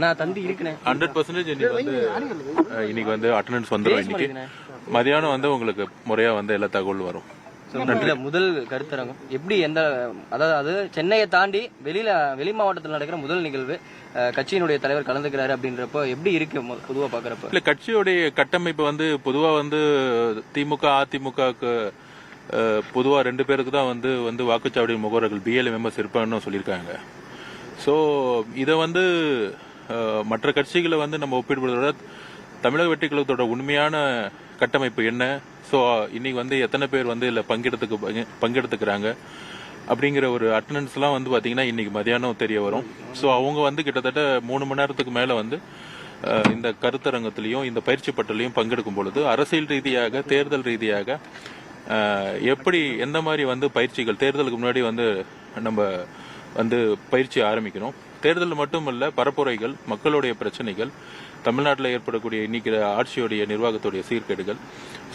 நான் தந்தி இருக்குண்ணே hundred percentage இன்னைக்கு வந்து இன்னைக்கு வந்து அட்டண்டன்ஸ் வந்துடும் இன்னைக்கு. மதியானம் வந்து உங்களுக்கு முறையா வந்து எல்லா தகவல் வரும். முதல் கருத்தரங்கம் எப்படி எந்த அதாவது அது சென்னையை தாண்டி வெளியில வெளி மாவட்டத்தில் நடக்கிற முதல் நிகழ்வு கட்சியினுடைய தலைவர் கலந்துக்கிறாரு அப்படின்றப்போ எப்படி இருக்கு பொதுவா பாக்குறப்ப இல்ல கட்சியோடைய கட்டமைப்பு வந்து பொதுவா வந்து திமுக அதிமுகவுக்கு பொதுவாக ரெண்டு பேருக்கு தான் வந்து வந்து வாக்குச்சாவடி முகவர்கள் பிஎல்ஏ மெம்பர்ஸ் இருப்பாங்கன்னு சொல்லியிருக்காங்க. ஸோ இதை வந்து மற்ற கட்சிகளை வந்து நம்ம ஒப்பிடுவதோட தமிழக வெற்றி கழகத்தோட உண்மையான கட்டமைப்பு என்ன? ஸோ இன்னைக்கு வந்து எத்தனை பேர் வந்து இதில் பங்கெடுத்துக்கு பங்கெடுத்துக்கிறாங்க? அப்படிங்கிற ஒரு அட்டண்டன்ஸ்லாம் வந்து பார்த்தீங்கன்னா இன்னைக்கு மதியானம் தெரிய வரும். ஸோ அவங்க வந்து கிட்டத்தட்ட மூணு மணி நேரத்துக்கு மேலே வந்து இந்த கருத்தரங்கத்திலையும் இந்த பயிற்சி பட்டலையும் பங்கெடுக்கும் பொழுது அரசியல் ரீதியாக தேர்தல் ரீதியாக எப்படி எந்த மாதிரி வந்து பயிற்சிகள் தேர்தலுக்கு முன்னாடி வந்து நம்ம வந்து பயிற்சி ஆரம்பிக்கணும் தேர்தல் மட்டுமல்ல பரப்புரைகள் மக்களுடைய பிரச்சனைகள் தமிழ்நாட்டில் ஏற்படக்கூடிய இன்னைக்கு ஆட்சியுடைய நிர்வாகத்துடைய சீர்கேடுகள்.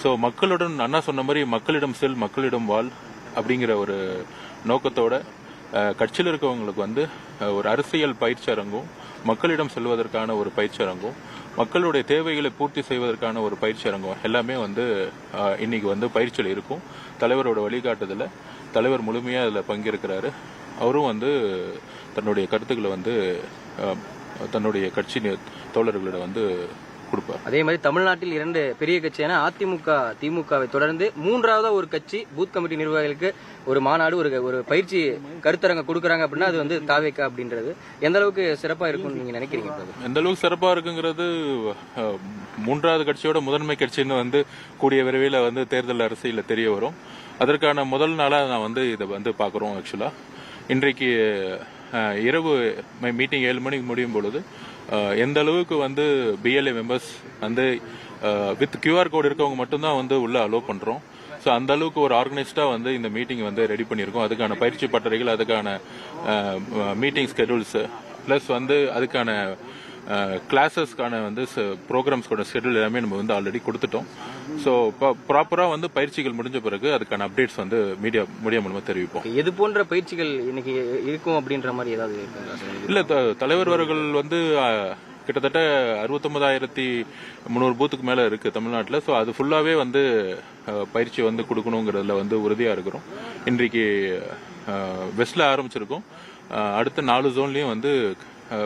ஸோ மக்களுடன் அண்ணா சொன்ன மாதிரி மக்களிடம் செல் மக்களிடம் வாழ் அப்படிங்கிற ஒரு நோக்கத்தோட கட்சியில் இருக்கவங்களுக்கு வந்து ஒரு அரசியல் பயிற்சி அரங்கும் மக்களிடம் செல்வதற்கான ஒரு பயிற்சி அரங்கும் மக்களுடைய தேவைகளை பூர்த்தி செய்வதற்கான ஒரு பயிற்சி அரங்கம் எல்லாமே வந்து இன்னைக்கு வந்து பயிற்சியில் இருக்கும். தலைவரோட வழிகாட்டுதல தலைவர் முழுமையாக அதில் பங்கேற்கிறாரு. அவரும் வந்து தன்னுடைய கருத்துக்களை வந்து தன்னுடைய கட்சி தோழர்களிடம் வந்து கொடுப்பார். அதே மாதிரி தமிழ்நாட்டில் இரண்டு பெரிய கட்சியான அதிமுக திமுகவை தொடர்ந்து மூன்றாவதா ஒரு கட்சி பூத் கமிட்டி நிர்வாகிகளுக்கு ஒரு மாநாடு ஒரு ஒரு பயிற்சி கருத்தரங்க கொடுக்கறாங்க அப்படின்னா அது வந்து தாவேக்கா அப்படின்றது. எந்த அளவுக்கு சிறப்பா இருக்கும்னு நீங்க நினைக்கிறீங்க? எந்த அளவுக்கு சிறப்பாக இருக்குங்கிறது மூன்றாவது கட்சியோட முதன்மை கட்சின்னு வந்து கூடிய விரைவில் வந்து தேர்தல் அரசியலில் தெரிய வரும். அதற்கான முதல் நாளாக நான் வந்து இதை வந்து பார்க்குறோம் ஆக்சுவலாக இன்றைக்கு இரவு மீட்டிங் ஏழு மணிக்கு முடியும் பொழுது எந்த அளவுக்கு வந்து பிஎல்ஏ மெம்பர்ஸ் வந்து வித் கியூஆர் கோடு இருக்கவங்க மட்டும்தான் வந்து உள்ள அலோவ் பண்ணுறோம் ஸோ அந்த அளவுக்கு ஒரு ஆர்கனைஸ்டாக வந்து இந்த மீட்டிங் வந்து ரெடி பண்ணியிருக்கோம். அதுக்கான பயிற்சி பட்டறைகள் அதுக்கான மீட்டிங் ஸ்கெடியூல்ஸ் ப்ளஸ் வந்து அதுக்கான கிளாஸஸ்க்கான வந்து ப்ரோக்ராம்ஸ்க்கான ஷெட்யூல் எல்லாமே நம்ம வந்து ஆல்ரெடி கொடுத்துட்டோம். ஸோ ப்ராப்பராக வந்து பயிற்சிகள் முடிஞ்ச பிறகு அதுக்கான அப்டேட்ஸ் வந்து மீடியா மீடியா மூலமாக தெரிவிப்போம். எது போன்ற பயிற்சிகள் இன்னைக்கு இருக்கும் அப்படின்ற மாதிரி ஏதாவது? இல்ல தலைவர் அவர்கள் வந்து கிட்டத்தட்ட அறுபத்தொன்பதாயிரத்தி முந்நூறு பூத்துக்கு மேல இருக்கு தமிழ்நாட்டில். ஸோ அது ஃபுல்லாவே வந்து பயிற்சி வந்து கொடுக்கணுங்கிறதுல வந்து உறுதியா இருக்கிறோம். இன்றைக்கு வெஸ்ட்ல ஆரம்பிச்சிருக்கோம். அடுத்த நாலு ஜோன்லயும் வந்து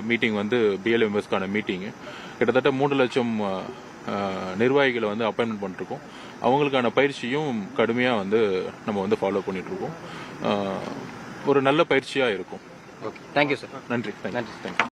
மீட்டிங் வந்து பிஎல்ஏ மெம்பர்ஸ்க்கான மீட்டிங் கிட்டத்தட்ட மூன்று லட்சம் நிர்வாகிகளை வந்து அப்பாயின்மெண்ட் பண்ணிருக்கோம் அவங்களுக்கான பயிற்சியும் கடுமையாக வந்து நம்ம வந்து ஃபாலோ பண்ணிட்டு இருக்கோம் அஹ், ஒரு நல்ல பயிற்சியாக இருக்கும். ஓகே தேங்க்யூ சார் நன்றி. நன்றி. தேங்க்யூ